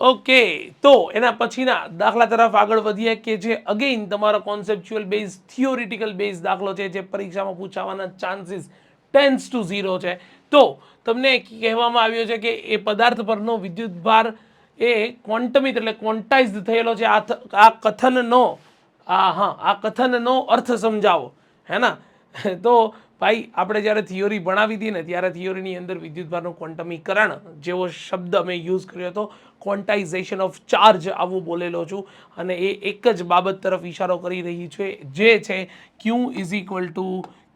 Okay તો એના પછીના દાખલા તરફ આગળ વધીએ કે જે અગેઇન તમારો કોન્સેપ્ચ્યુઅલ બેઝ થિયોરિટિકલ બેઝ દાખલો છે, જે પરીક્ષામાં પૂછાવાના ચાન્સીસ ટેન્સ ટુ ઝીરો છે. તો તમને કહેવામાં આવ્યો છે કે એ પદાર્થ પરનો વિદ્યુત ભાર એ ક્વોન્ટમિત એટલે ક્વોન્ટાઇઝ થયેલો છે. આ આ કથનનો, આ હા, આ કથનનો અર્થ સમજાવો. હે ના? તો ભાઈ, આપણે જ્યારે થિયોરી ભણાવી હતી ને, ત્યારે થિયોરીની અંદર વિદ્યુતભારનું ક્વોન્ટમીકરણ જેવો શબ્દ અમે યુઝ કર્યો હતો. ક્વોન્ટાઇઝેશન ઓફ ચાર્જ આવું બોલેલો છું. અને એ એક જ બાબત તરફ ઇશારો કરી રહી છે, જે છે Q is equal to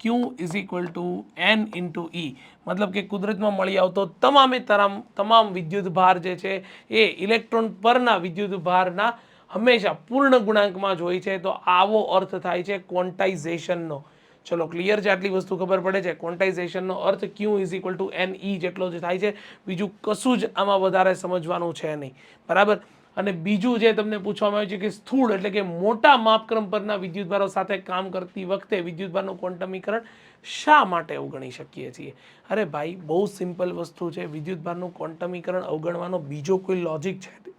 Q is equal to N into E મતલબ કે કુદરતમાં મળી આવતો તમામે તમામ તમામ વિદ્યુત ભાર જે છે, એ ઇલેક્ટ્રોન પરના વિદ્યુત ભારના હંમેશા પૂર્ણ ગુણાંકમાં જ હોય છે. તો આવો અર્થ થાય છે ક્વોન્ટાઇઝેશનનો ચલો ક્લિયર છે? આટલી વસ્તુ ખબર પડે છે. ક્વોન્ટાઇઝેશનનો અર્થ Q is equal to N E જેટલો જ થાય છે. બીજું કશું જ આમાં વધારે સમજવાનું છે નહીં. બરાબર? અને બીજું જે તમને પૂછવામાં આવ્યું છે કે સ્થૂળ એટલે કે મોટા માપક્રમ પરના વિદ્યુતભારો સાથે કામ કરતી વખતે વિદ્યુતભારનું ક્વોન્ટમીકરણ શા માટે અવગણી શકીએ છીએ? અરે ભાઈ, બહુ સિમ્પલ વસ્તુ છે. વિદ્યુતભારનું ક્વોન્ટમીકરણ અવગણવાનો બીજો કોઈ લોજિક છે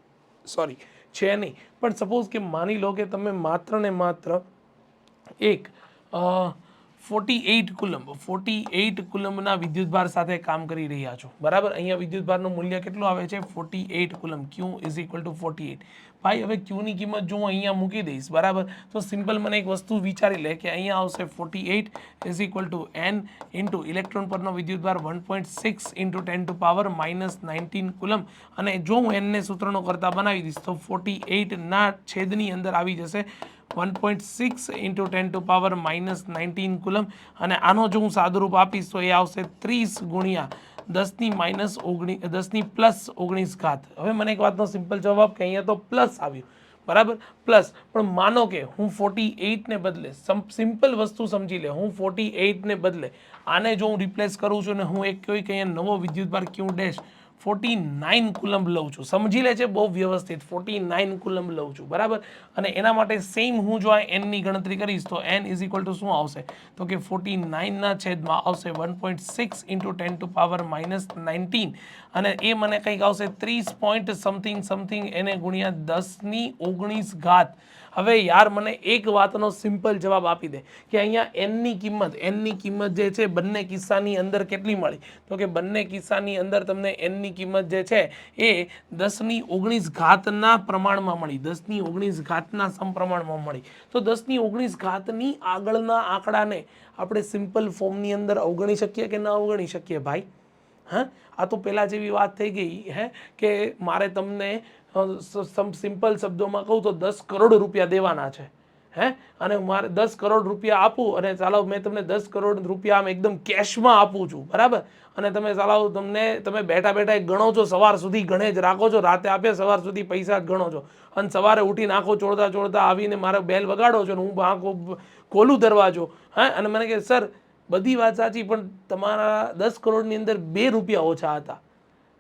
સોરી છે નહીં. પણ સપોઝ કે માની લો કે તમે માત્ર ને માત્ર એક forty eight coulomb forty eight કુલમના વિદ્યુતભાર સાથે કામ કરી રહ્યા છો. બરાબર? અહીંયા વિદ્યુતભારનું મૂલ્ય કેટલું આવે છે? Forty eight coulomb Q is equal to forty eight ભાઈ, હવે ક્યુની કિંમત જો હું અહીંયા મૂકી દઈશ, બરાબર? તો સિમ્પલ મને એક વસ્તુ વિચારી લે કે અહીંયા આવશે forty eight is equal to N into electron પરનો વિદ્યુતભાર one point six into ten to power minus nineteen coulomb અને જો હું એનને સૂત્રનો કરતા બનાવી દઈશ, તો ફોર્ટી એઇટના છેદની અંદર આવી જશે. One point six into ten to power minus nineteen coulomb અને આનો જો હું સાદુરૂપ આપીશ, તો એ આવશે ત્રીસ ગુણ્યા દસની માઇનસ ઓગણી, દસની પ્લસ ઓગણીસ ઘાત. હવે મને એક વાતનો સિમ્પલ જવાબ કે અહીંયા તો પ્લસ આવ્યું. બરાબર? પ્લસ પણ માનો કે હું ફોર્ટી એઇટને બદલે સિમ્પલ વસ્તુ સમજી લે, હું ફોર્ટી એઇટને બદલે, આને જો હું રિપ્લેસ કરું છું ને હું એક કોઈ કે અહીંયા નવો વિદ્યુતભાર Q dash forty nine coulomb લઉં છું. સમજી લે છે, બહુ વ્યવસ્થિત. ફોર્ટી નાઇન કુલમ લઉં છું. બરાબર? અને એના માટે સેમ હું જો આ એનની ગણતરી કરીશ, તો એન ઇઝ ઇક્વલ ટુ શું આવશે? તો કે ફોર્ટી નાઇનના છેદમાં આવશે one point six into ten to power minus nineteen. અને એ મને કંઈક આવશે ત્રીસ પોઈન્ટ સમથિંગ સમથિંગ એને ગુણ્યા દસની ઓગણીસ ઘાત. હવે યાર મને એક વાતનો સિમ્પલ જવાબ આપી દે કે અહીંયા એનની કિંમત એનની કિંમત જે છે બંને કિસ્સાની અંદર કેટલી મળી? તો કે બંને કિસ્સાની અંદર તમને એનની કિંમત જે છે એ દસની ઓગણીસ ઘાતના પ્રમાણમાં મળી, દસની ઓગણીસ ઘાતના સમપ્રમાણમાં મળી. તો દસની ઓગણીસ ઘાતની આગળના આંકડાને આપણે સિમ્પલ ફોર્મની અંદર અવગણી શકીએ કે ન અવગણી શકીએ ભાઈ? હા? આ તો પહેલાં જેવી વાત થઈ ગઈ, હે, કે મારે તમને સિમ્પલ શબ્દોમાં કહું તો દસ કરોડ રૂપિયા દેવાના છે. હે? અને મારે દસ કરોડ રૂપિયા આપું અને ચાલો મેં તમને દસ કરોડ રૂપિયા આમ એકદમ કેશમાં આપું છું, બરાબર? અને તમે ચાલો તમને, તમે બેઠા બેઠા ગણો છો, સવાર સુધી ગણે જ રાખો છો, રાતે આપે સવાર સુધી પૈસા ગણો છો. અને સવારે ઉઠીને આંખો ચોળતા ચોળતા આવીને મારો બેલ વગાડો છો અને હું આંખો ખોલું દરવાજો. હા? અને મને કે, સર બધી વાત સાચી, પણ તમારા દસ કરોડની અંદર બે રૂપિયા ઓછા હતા.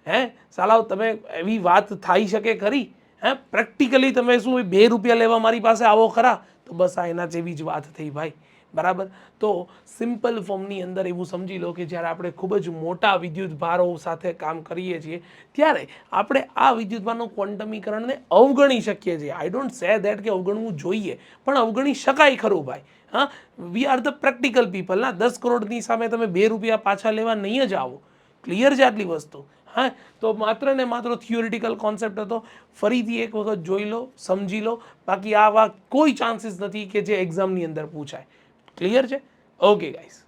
હે? સાલાવ, તમે એવી વાત થઈ શકે ખરી? હે? પ્રેક્ટિકલી તમે શું બે રૂપિયા લેવા મારી પાસે આવો ખરા? તો બસ આ એના જેવી જ વાત થઈ ભાઈ. બરાબર? તો સિમ્પલ ફોર્મની અંદર એવું સમજી લો કે જ્યારે આપણે ખૂબ જ મોટા વિદ્યુત ભારો સાથે કામ કરીએ છીએ, ત્યારે આપણે આ વિદ્યુત ભારનું ક્વોન્ટમીકરણને અવગણી શકીએ છીએ. આઈ ડોન્ટ સે દેટ કે અવગણવું જોઈએ, પણ અવગણી શકાય ખરું ભાઈ. હા? We are the practical people ના. દસ કરોડની સામે તમે બે રૂપિયા પાછા લેવા નહીં જ આવો. ક્લિયર છે આટલી વસ્તુ? હા? તો માત્ર ને માત્ર થિયોરિટિકલ કોન્સેપ્ટ હતો. ફરીથી એક વખત જોઈ લો, સમજી લો. બાકી આવા કોઈ ચાન્સીસ નથી કે જે એક્ઝામની અંદર પૂછાય. ક્લિયર છે? Okay guys